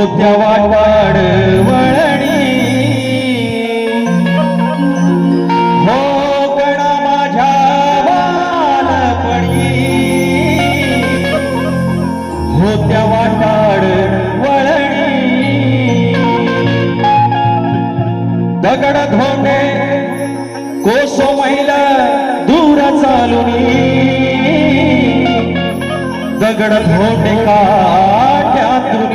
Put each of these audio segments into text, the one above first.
होत्या वाटवाड वळणी. हो गणा माझ्या बालपणी. होत्या वाटवाड वळणी. दगड धोंडे कोसो महिला दूर चालुनी दगड धोंडे काट्यातुनी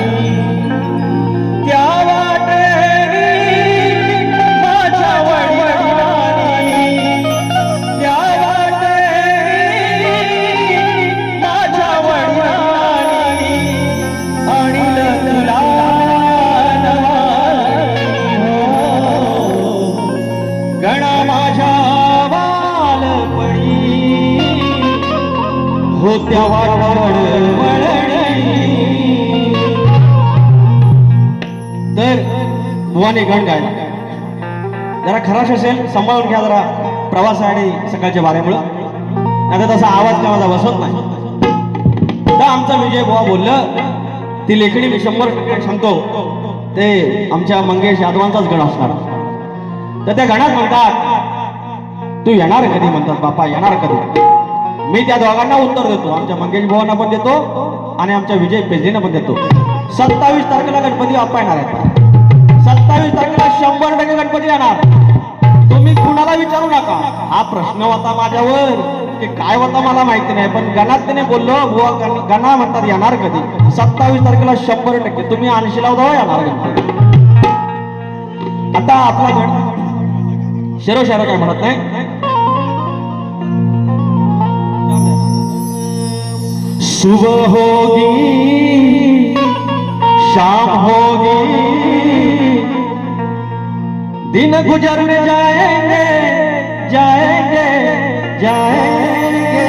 गणा माझ्या बालपणी होत्या तर बुवाने गण गायला जरा खराश असेल सांभाळून घ्या जरा प्रवास आणि सकाळच्या बाऱ्यामुळं नाही तसा आवाज का माझा बसत नाही. तर आमचा विजय बुवा बोललं ती लेखणी मी शंभर टक्के सांगतो. ते आमच्या मंगेश यादवांचाच गण असणार. तर त्या गणात म्हणतात तू येणार कधी? म्हणतात बापा येणार कधी? मी त्या दोघांना उत्तर देतो. आमच्या मंगेश भावांना पण देतो आणि आमच्या विजय पेजलीना पण देतो. सत्तावीस तारखेला गणपती बाप्पा येणार आहेत. सत्तावीस तारखेला शंभर टक्के गणपती येणार. तुम्ही कुणाला विचारू नका. हा प्रश्न होता माझ्यावर. की काय होता मला माहिती नाही. पण गणात त्याने बोललो बुवा गणा म्हणतात येणार कधी? सत्तावीस तारखेला शंभर टक्के. तुम्ही ऐंशी लावता येणार गणपती. आता आपला गण शेरो शेरो काय म्हणत नाही? सुबह होगी शाम होगी दिन गुजरने जाएंगे जाएंगे जाएंगे।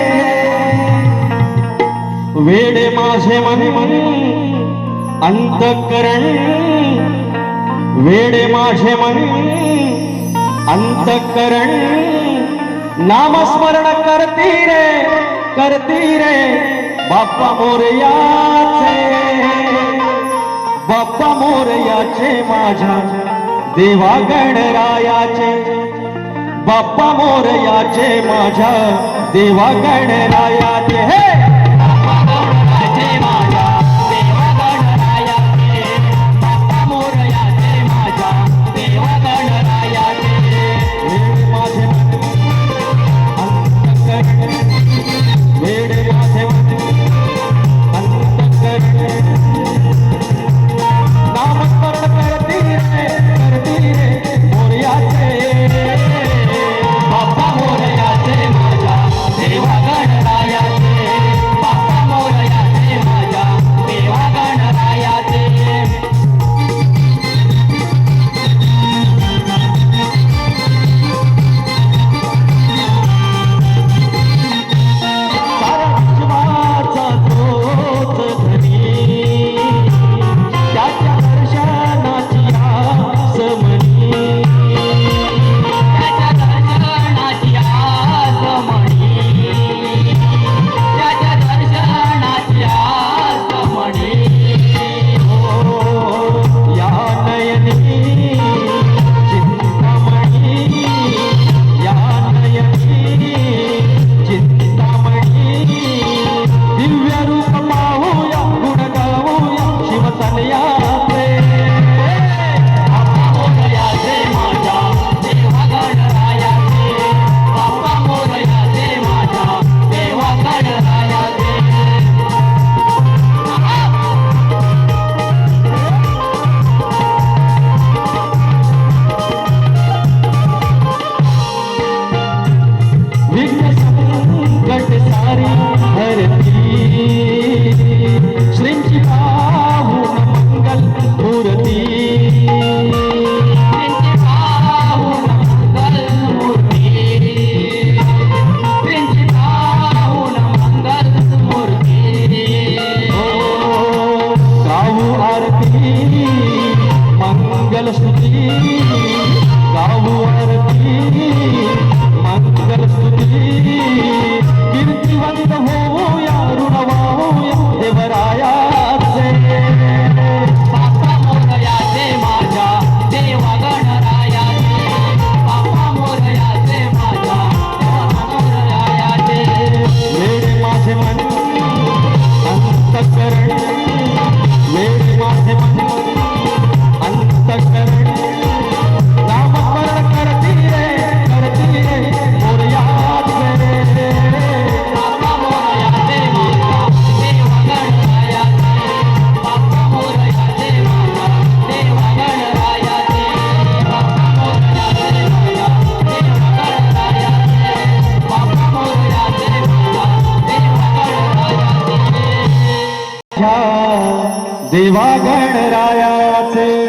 वेडे माझे मन मन अंतकरण वेडे माझे मन अंतकरण नामस्मरण करती रे करती रे. बाप्पा मोरयाचे बाप्पा मोरयाचे माझ्या देवा गणरायाचे बाप्पा मोरयाचे माझ्या देवा गणरायाचे हे Música ह्या देवा गणरायाचे